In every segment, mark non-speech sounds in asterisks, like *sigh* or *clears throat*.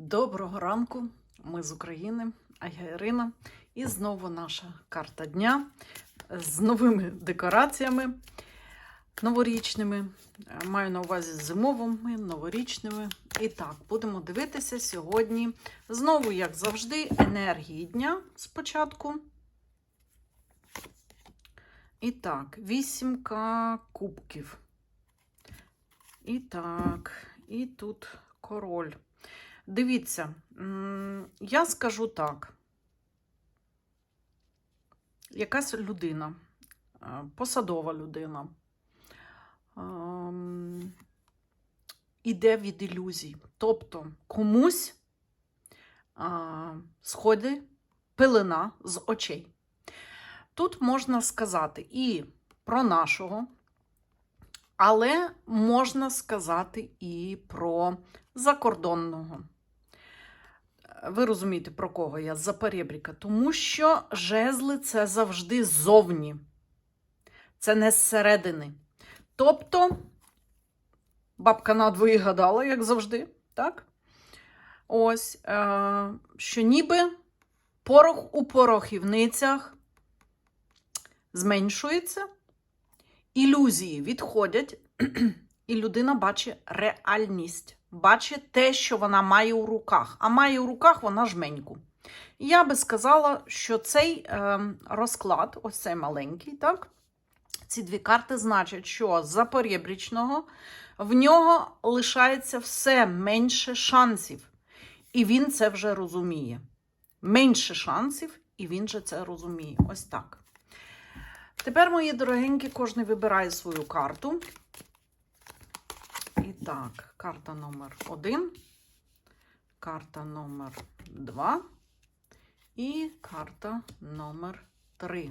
Доброго ранку, ми з України, а я Ірина. І знову наша карта дня з новими декораціями новорічними. Маю на увазі зимовими, новорічними. І так, будемо дивитися сьогодні. Знову, як завжди, енергії дня спочатку. І так, вісімка кубків. І так, і тут король. Дивіться, я скажу так. Якась людина, е, посадова людина, ем, іде від ілюзій. Тобто комусь а, сходить пилина з очей. Тут можна сказати і про нашого, але можна сказати і про закордонного. Ви розумієте, про кого я? За перебріка. Тому що жезли це завжди ззовні. Це не зсередини. Тобто, бабка надвої гадала, як завжди, так? Ось, е, що ніби порох у порохівницях зменшується, ілюзії відходять, *clears throat* і людина бачить реальність, бачить те, що вона має у руках. А має у руках вона жменьку. Я би сказала, що цей е, розклад, ось цей маленький, так? Ці дві карти значать, що з запорєбрічного в нього лишається все менше шансів. І він це вже розуміє. Менше шансів, і він же це розуміє. Ось так. Тепер, мої дорогенькі, кожен вибирає свою карту. Так, карта номер один, карта номер два і карта номер три.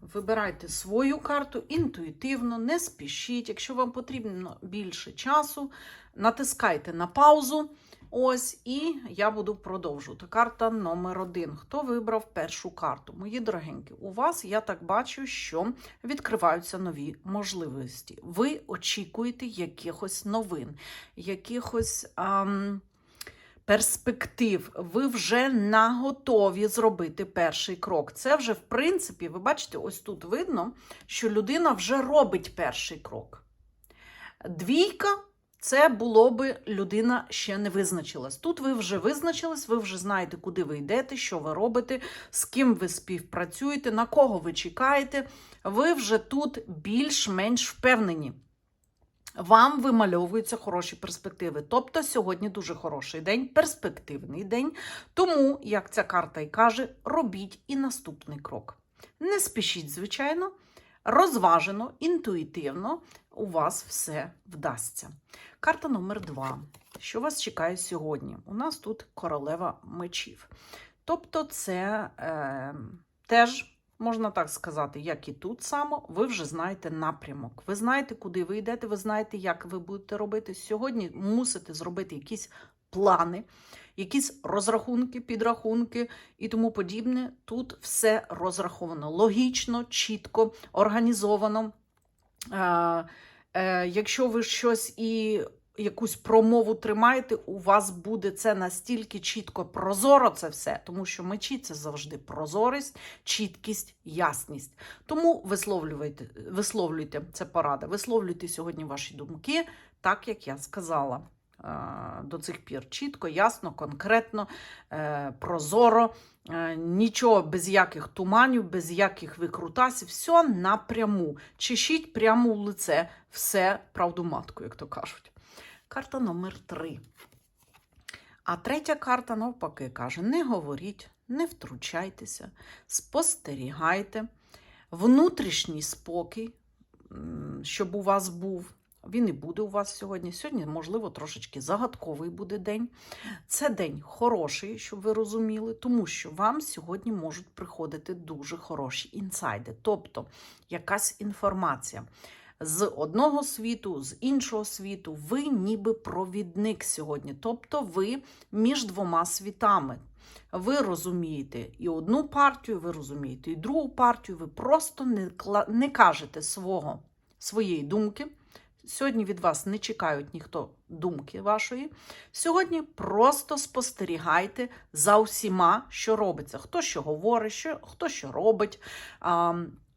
Вибирайте свою карту інтуїтивно, не спішіть. Якщо вам потрібно більше часу, натискайте на паузу. Ось, і я буду продовжувати. Карта номер один. Хто вибрав першу карту? Мої дорогенькі, у вас я так бачу, що відкриваються нові можливості. Ви очікуєте якихось новин, якихось. Ам перспектив, ви вже наготові зробити перший крок. Це вже, в принципі, ви бачите, ось тут видно, що людина вже робить перший крок. Двійка. Це було би людина ще не визначилась. Тут ви вже визначились, ви вже знаєте, куди ви йдете, що ви робите, з ким ви співпрацюєте, на кого ви чекаєте. Ви вже тут більш-менш впевнені вам вимальовуються хороші перспективи. Тобто сьогодні дуже хороший день, перспективний день. Тому, як ця карта і каже, робіть і наступний крок. Не спішіть, звичайно, розважено, інтуїтивно у вас все вдасться. Карта номер два. Що вас чекає сьогодні? У нас тут королева мечів. Тобто, це е, теж. Можна так сказати, як і тут само, ви вже знаєте напрямок. Ви знаєте, куди ви йдете, ви знаєте, як ви будете робити. Сьогодні мусите зробити якісь плани, якісь розрахунки, підрахунки і тому подібне. Тут все розраховано логічно, чітко, організовано. Е, Якщо ви щось і якусь промову тримаєте, у вас буде це настільки чітко прозоро, це все, тому що мечі це завжди прозорість, чіткість, ясність. Тому висловлюйте, висловлюйте це порада, висловлюйте сьогодні ваші думки, так як я сказала. Е, До цих пір чітко, ясно, конкретно, е, прозоро, е, нічого без яких туманів, без яких викрутасів, все напряму. Чешіть прямо в лице, все правду матку, як то кажуть. Карта номер 3. А третя карта, навпаки, каже: не говоріть, не втручайтеся, спостерігайте, внутрішній спокій, щоб у вас був. Він і буде у вас сьогодні. Сьогодні, можливо, трошечки загадковий буде день. Це день хороший, щоб ви розуміли, тому що вам сьогодні можуть приходити дуже хороші інсайди, тобто якась інформація з одного світу, з іншого світу. Ви ніби провідник сьогодні, тобто ви між двома світами. Ви розумієте і одну партію, ви розумієте і другу партію, ви просто не, не кажете свого, своєї думки, Сьогодні від вас не чекають ніхто думки вашої. Сьогодні просто спостерігайте за усіма, що робиться. Хто що говорить, що, хто що робить.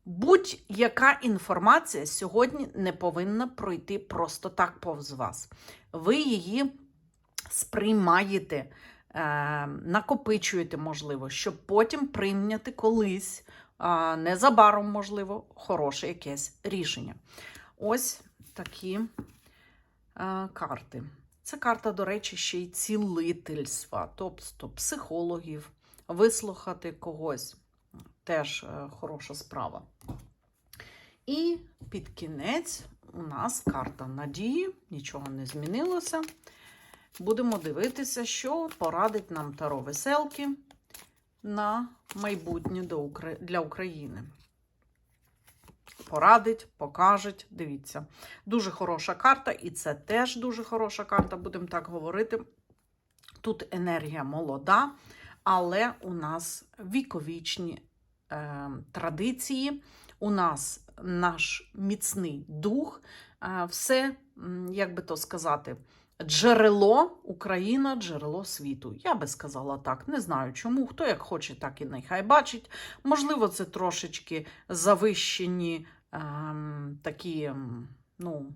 Будь-яка інформація сьогодні не повинна пройти просто так повз вас. Ви її сприймаєте, е, накопичуєте, можливо, щоб потім прийняти колись, незабаром, можливо, хороше якесь рішення. Ось такі е, карти. Це карта, до речі, ще й цілительства, тобто психологів, вислухати когось теж е, хороша справа. І під кінець у нас карта надії, нічого не змінилося. Будемо дивитися, що порадить нам Таро Веселки на майбутнє для України. Порадить, покажуть. Дивіться. Дуже хороша карта, і це теж дуже хороша карта, будемо так говорити. Тут енергія молода, але у нас віковічні е, традиції, у нас наш міцний дух, е, все, як би то сказати, джерело Україна, джерело світу. Я би сказала так. Не знаю чому. Хто як хоче, так і нехай бачить. Можливо, це трошечки завищені такі, ну.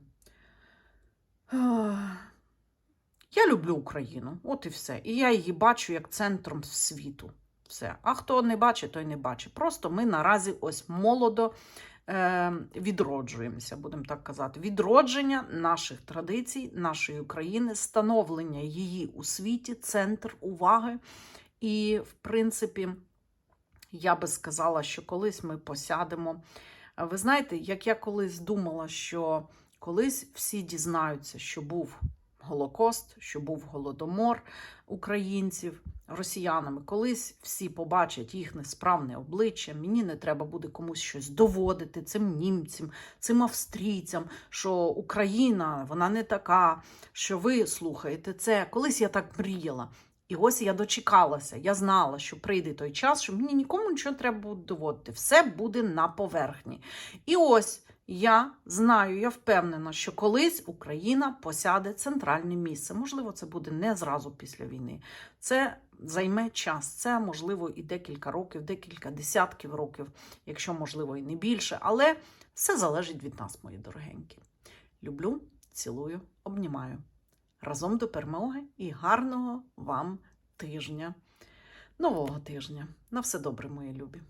Я люблю Україну, от і все. І я її бачу як центром світу. Все. А хто не бачить, той не бачить. Просто ми наразі ось молодо е, відроджуємося, будемо так казати. Відродження наших традицій, нашої України, становлення її у світі, центр уваги. І, в принципі, я би сказала, що колись ми посядемо. Ви знаєте, як я колись думала, що колись всі дізнаються, що був Голокост, що був голодомор українців росіянами. Колись всі побачать їх несправне обличчя. Мені не треба буде комусь щось доводити цим німцям, цим австрійцям, що Україна вона не така, що ви слухаєте це. Колись я так мріяла. І ось я дочекалася. Я знала, що прийде той час, що мені нікому нічого треба буде доводити. Все буде на поверхні. І ось я знаю, я впевнена, що колись Україна посяде центральне місце. Можливо, це буде не зразу після війни. Це займе час. Це можливо і декілька років, декілька десятків років, якщо можливо і не більше. Але все залежить від нас, мої дорогенькі. Люблю, цілую, обнімаю. Разом до перемоги і гарного вам тижня, нового тижня. На все добре, мої любі.